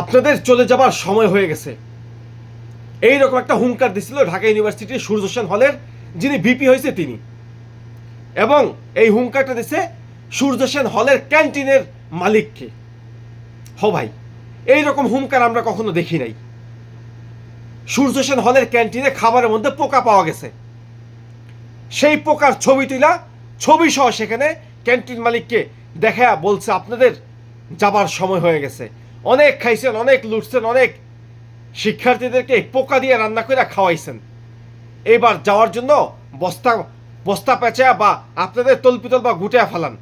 আপনাদের চলে যাবার সময় হয়ে গেছে। এই রকম একটা হুঙ্কার দিছিল ঢাকা ইউনিভার্সিটির সূর্য সেন হলের, যিনি ভিপি হয়েছে তিনি। এবং এই হুঙ্কারটা দিছে সূর্য সেন হলের ক্যান্টিনের মালিককে। হ ভাই এই রকম হুঙ্কার আমরা কখনো দেখি নাই। সূর্য সেন হলের ক্যান্টিনে খাবারের মধ্যে পোকা পাওয়া গেছে। সেই পোকার ছবি তুলা ছবি সহ সেখানে ক্যান্টিন মালিককে দেখা বলছে, আপনাদের যাবার সময় হয়ে গেছে। অনেক খাইছেন, অনেক লুটছেন, অনেক শিক্ষার্থীদেরকে পোকা দিয়ে রান্না করে খাওয়াইছেন। এবার যাওয়ার জন্য বস্তা বস্তা পেঁচা বা আপনাদের তলপিতল বা গুটিয়া ফেলান।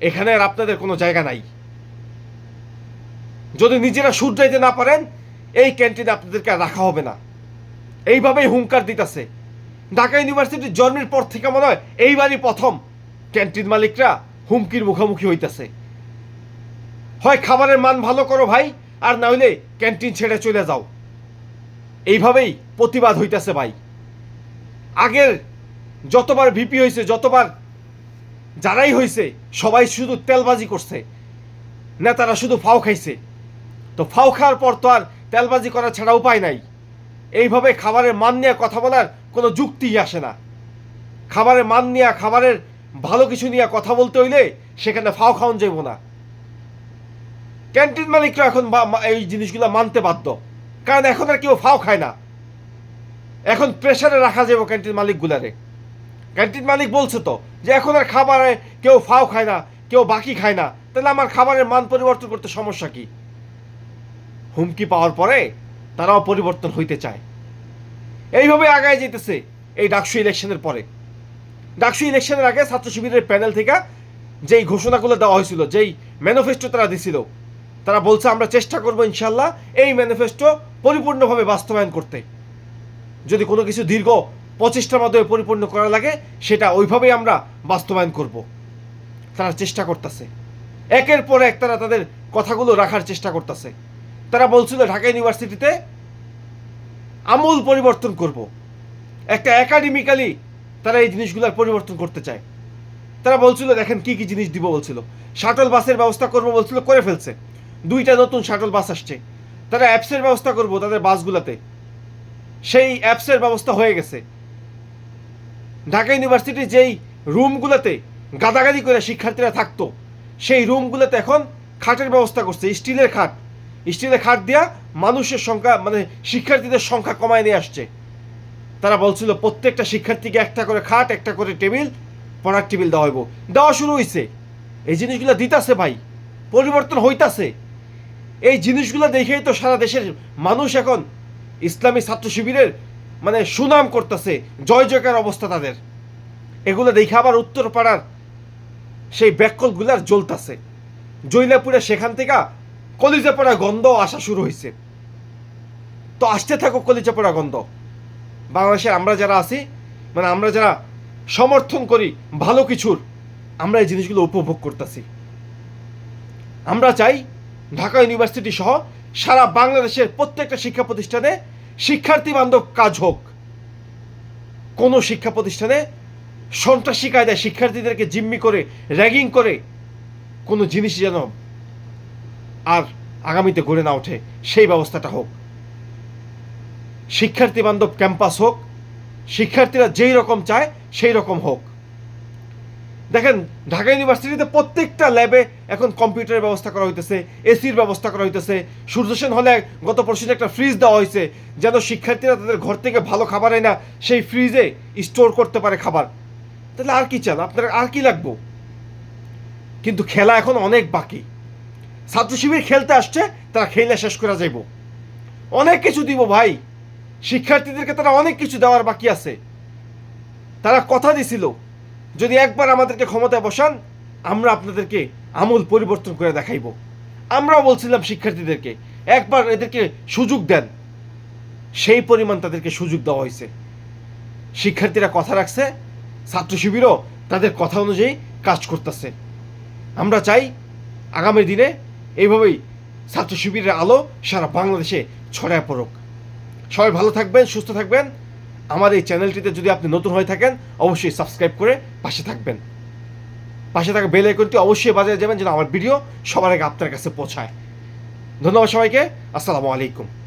এখানে আর আপনাদের কোনো জায়গা নাই। যদি নিজেরা সূর্যাইতে না পারেন, এই ক্যান্টিনে আপনাদেরকে রাখা হবে না। এইভাবেই হুঙ্কার দিতেছে। ঢাকা ইউনিভার্সিটির জন্মের পর থেকে মনে হয় এইবারই প্রথম ক্যান্টিন মালিকরা হুমকির মুখোমুখি হইতাছে। হয় খাবারের মান ভালো করো ভাই, আর না হইলে ক্যান্টিন ছেড়ে চলে যাও। এইভাবেই প্রতিবাদ হইতেছে ভাই। আগের যতবার ভিপি হয়েছে যতবার যারাই হয়েছে সবাই শুধু তেলবাজি করছে। নেতারা শুধু ফাও খাইছে। তো ফাও খাওয়ার পর তো আর তেলবাজি করা ছাড়া উপায় নাই। এইভাবে খাবারের মান নিয়ে কথা বলার কোনো যুক্তিই আসে না। খাবারের মান নিয়ে, খাবারের ভালো কিছু নিয়ে কথা বলতে হইলে সেখানে ফাও খাওয়ান যাইব না। ক্যান্টিন মালিকরা এখন এই জিনিসগুলো মানতে বাধ্য। কারণ এখন আর কেউ ফাও খায় না। এখন প্রেশারে রাখা যাবে ক্যান্টিন মালিকগুলারে। ক্যান্টিন মালিক বলছে তো যে এখন আর খাবারে কেউ ফাও খায় না, কেউ বাকি খায় না। তাহলে আমার খাবারের মান পরিবর্তন করতে সমস্যা কি? হুমকি পাওয়ার পরে তারাও পরিবর্তন হইতে চায়। এইভাবে আগায় যেতেছে এই ডাকসু ইলেকশনের পরে। ডাকসু ইলেকশনের আগে ছাত্র শিবিরের প্যানেল থেকে যেই ঘোষণাগুলো দেওয়া হয়েছিল, যেই ম্যানিফেস্টো তারা দিছিল তারা বলছে, আমরা চেষ্টা করব ইনশাল্লাহ এই ম্যানিফেস্টো পরিপূর্ণভাবে বাস্তবায়ন করতে। যদি কোনো কিছু দীর্ঘ পঁচিশটার মাধ্যমে পরিপূর্ণ করা লাগে, সেটা ওইভাবেই আমরা বাস্তবায়ন করব। তারা চেষ্টা করতেছে। একের পর এক তারা তাদের কথাগুলো রাখার চেষ্টা করতেছে। তারা বলছিল, ঢাকা ইউনিভার্সিটিতে আমূল পরিবর্তন করব। একটা একাডেমিক্যালি তারা এই জিনিসগুলোর পরিবর্তন করতে চায়। তারা বলছিল, দেখেন কি কি জিনিস দিব, বলছিল। শাটল বাসের ব্যবস্থা করব, বলছিল, করে ফেলছে। দুইটা নতুন শাটল বাস আসছে। তারা অ্যাপসের ব্যবস্থা করব তাদের বাসগুলোতে। সেই অ্যাপসের ব্যবস্থা হয়ে গেছে। ঢাকা ইউনিভার্সিটির যেই রুমগুলোতে গাদাগাদি করে শিক্ষার্থীরা থাকতো, সেই রুমগুলোতে এখন খাটের ব্যবস্থা করছে, স্টিলের খাট। স্টিলের খাট দিয়া মানুষের সংখ্যা মানে শিক্ষার্থীদের সংখ্যা কমায় নিয়ে আসছে। তারা বলছিল, প্রত্যেকটা শিক্ষার্থীকে একটা করে খাট, একটা করে টেবিল, পড়ার টেবিল দেওয়া হইব। দেওয়া শুরু হয়েছে এই জিনিসগুলো দিতাছে ভাই। পরিবর্তন হইতাছে। এই জিনিসগুলো দেখেই তো সারা দেশের মানুষ এখন ইসলামী ছাত্র শিবিরের মানে সুনাম করতেছে। জয় জয়কার অবস্থা তাদের। এগুলো দেখে আবার উত্তরপাড়ার সেই ব্যাকলগুলার জ্বলতাছে। জৈলাপুরে সেখান থেকে কলিজা পড়া গন্ধ আসা শুরু হয়েছে তো আসতে থাকুক কলিজা পড়া গন্ধ। বাংলাদেশে আমরা যারা আছি মানে আমরা যারা সমর্থন করি ভালো কিছুর, আমরা এই জিনিসগুলো উপভোগ করতেছি। আমরা চাই ঢাকা ইউনিভার্সিটি সহ সারা বাংলাদেশের প্রত্যেকটা শিক্ষা প্রতিষ্ঠানে শিক্ষার্থী বান্ধব কাজ হোক। কোনো শিক্ষা প্রতিষ্ঠানে সন্ত্রাসী কায়দায় শিক্ষার্থীদেরকে জিম্মি করে, র্যাগিং করে কোনো জিনিস যেন আর আগামীতে গড়ে না ওঠে, সেই ব্যবস্থাটা হোক। শিক্ষার্থী বান্ধব ক্যাম্পাস হোক, শিক্ষার্থীরা যেই রকম চায় সেই রকম হোক। দেখেন, ঢাকা ইউনিভার্সিটিতে প্রত্যেকটা ল্যাবে এখন কম্পিউটারের ব্যবস্থা করা হইতেছে এসির ব্যবস্থা করা হইতেছে। সূর্যসেন হলে গত পরশু একটা ফ্রিজ দেওয়া হয়েছে যেন শিক্ষার্থীরা তাদের ঘর থেকে ভালো খাবার এনে সেই ফ্রিজে স্টোর করতে পারে খাবার। তাহলে আর কি চান? আপনার আর কি লাগবো? কিন্তু খেলা এখন অনেক বাকি। ছাত্র শিবির খেলতে আসছে, তারা খেলে শেষ করা যাইব। অনেক কিছু দিব ভাই। শিক্ষার্থীদেরকে তারা অনেক কিছু দেওয়ার বাকি আছে। তারা কথা দিছিল। যদি একবার আমাদেরকে ক্ষমতায় বসান, আমরা আপনাদেরকে আমূল পরিবর্তন করে দেখাইব। আমরাও বলছিলাম শিক্ষার্থীদেরকে, একবার এদেরকে সুযোগ দেন। সেই পরিমাণ তাদেরকে সুযোগ দেওয়া হয়েছে। শিক্ষার্থীরা কথা রাখছে, ছাত্র শিবিরও তাদের কথা অনুযায়ী কাজ করতেছে। আমরা চাই আগামী দিনে এইভাবেই ছাত্র শিবিরের আলো সারা বাংলাদেশে ছড়ায় পড়ুক। সবাই ভালো থাকবেন, সুস্থ থাকবেন। আমার এই চ্যানেলটিতে যদি আপনি নতুন হয়ে থাকেন, অবশ্যই সাবস্ক্রাইব করে পাশে থাকবেন। পাশে থাকা বেল আইকনটি অবশ্যই বাজারে যাবেন যেন আমার ভিডিও সবার আগে আপনার কাছে পৌঁছায়। ধন্যবাদ সবাইকে। আসসালামু আলাইকুম।